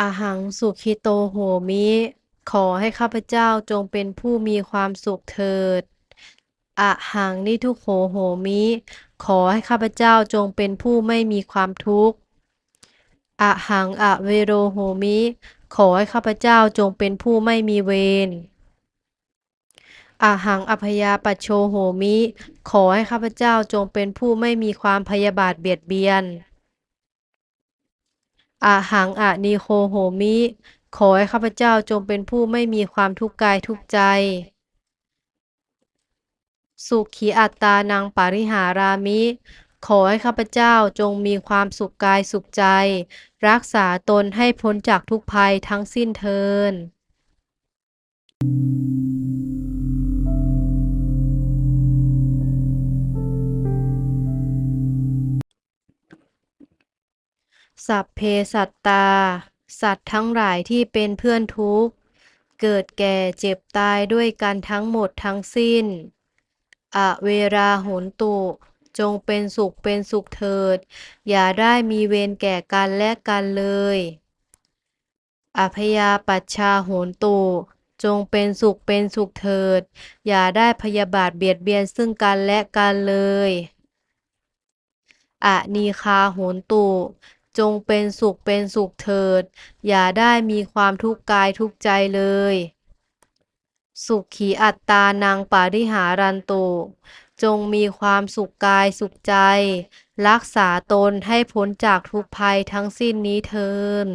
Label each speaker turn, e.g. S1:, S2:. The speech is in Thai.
S1: อะหังสุขิโตโหมิ ขอให้ข้าพเจ้าจงเป็นผู้มีความสุขเถิดอะหังนิทุโขโหมิ ขอให้ข้าพเจ้าจงเป็นผู้ไม่มีความทุกข์อะหังอะเวโรโหมิ ขอให้ข้าพเจ้าจงเป็นผู้ไม่มีเวรอะหังอภยาปัชโชโหมิ ขอให้ข้าพเจ้าจงเป็นผู้ไม่มีความพยาบาทเบียดเบียน อะหังอะนีโคโหมิ ขอให้ข้าพเจ้าจงเป็นผู้ไม่มีความทุกข์กายทุกข์ใจ สุขีอัตตานังปาริหารามิ ขอให้ข้าพเจ้าจงมีความสุขกายสุขใจ รักษาตนให้พ้นจากทุกภัยทั้งสิ้นเทิน สัพเพสัตตา สัตว์ทั้งหลายที่เป็นเพื่อนทุกข์ เกิดแก่เจ็บตายด้วยกันทั้งหมดทั้งสิ้น อเวราโหนตุ จงเป็นสุขเป็นสุขเถิด อย่าได้มีเวรแก่กันและกันเลย อภยาปัชชาโหนตุจงเป็นสุขเป็นสุขเถิด อย่าได้พยาบาทเบียดเบียนซึ่งกันและกันเลยอะนีคาโหนตุ จงเป็นสุขเป็นสุขเถิด อย่าได้มีความทุกข์กายทุกข์ใจเลย สุขขีอัตตานังปาริหารันตุจงมีความสุขกายสุขใจ รักษาตนให้พ้นจากทุกภัยทั้งสิ้นนี้เทิน